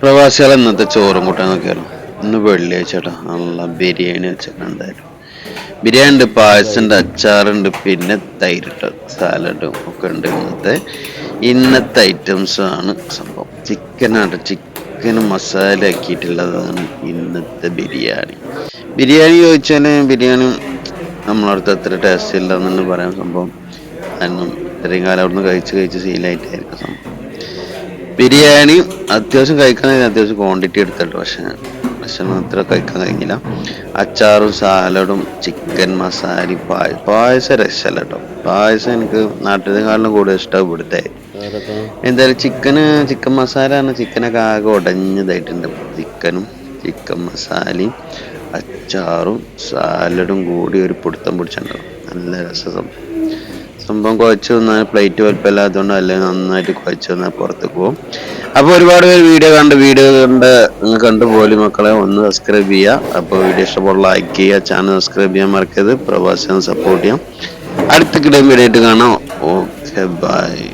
പ്രവാസികൾ ഇന്നത്തെ ചോറും കൂട്ടാൻ നോക്കിയാലോ? ഇന്ന് വെള്ളിയാഴ്ച കേട്ടോ. നല്ല ബിരിയാണി വെച്ചിട്ടുണ്ടായിരുന്നു ബിരിയാണി ഉണ്ട് പായസമുണ്ട് അച്ചാറുണ്ട് പിന്നെ തൈരിട്ട് സാലഡും ഒക്കെ ഉണ്ട് ഇന്നത്തെ. ഇന്നത്തെ ഐറ്റംസ് ആണ് സംഭവം. ചിക്കനാണ് ചിക്കൻ മസാല ആക്കിയിട്ടുള്ളതാണ് ഇന്നത്തെ ബിരിയാണി. ബിരിയാണി ചോദിച്ചാൽ ബിരിയാണി നമ്മളടുത്ത് അത്ര ടേസ്റ്റ് ഇല്ല എന്നു പറയാൻ സംഭവം. കാരണം ഇത്രയും കാലം അവിടുന്ന് കഴിച്ച് കഴിച്ച് ശീലമായിട്ടായിരിക്കും സംഭവം. ബിരിയാണി അത്യാവശ്യം കഴിക്കാൻ അത്യാവശ്യം ക്വാണ്ടിറ്റി എടുത്തിട്ട് പക്ഷെ ഭക്ഷണം അത്ര കഴിക്കാൻ കഴിഞ്ഞില്ല അച്ചാറും സാലഡും ചിക്കൻ മസാല പായ പായസം രസമല്ല കേട്ടോ പായസം എനിക്ക് നാട്ടിലേക്കാളിലും കൂടുതൽ ഇഷ്ടം ഇവിടുത്തെ. എന്തായാലും ചിക്കന് ചിക്കൻ മസാല ആണ് ചിക്കനൊക്കെ ആകെ ഉടഞ്ഞതായിട്ടുണ്ട്. ചിക്കനും ചിക്കൻ മസാലയും അച്ചാറും സാലഡും കൂടി ഒരു പിടുത്തം പിടിച്ചിട്ടുണ്ടാവും. നല്ല രസം സംഭവം കുഴച്ച് തന്നാൽ പ്ലേറ്റ് വലുപ്പമില്ലാത്തതുകൊണ്ട് അല്ലെങ്കിൽ നന്നായിട്ട് കുഴച്ച് തന്നാൽ പുറത്തേക്ക് പോകും അപ്പോൾ ഒരുപാട് പേര് വീഡിയോ കണ്ട് വീഡിയോ കണ്ട് കണ്ടു പോലും മക്കളെ ഒന്ന് സബ്സ്ക്രൈബ് ചെയ്യുക അപ്പോൾ വീഡിയോ ഇഷ്ടപ്പെടുന്ന ലൈക്ക് ചെയ്യുക ചാനൽ സബ്സ്ക്രൈബ് ചെയ്യാൻ മറക്കരുത്. പ്രവാസിനെ സപ്പോർട്ട് ചെയ്യാം. അടുത്ത വീഡിയോ ആയിട്ട് കാണാം. Okay bye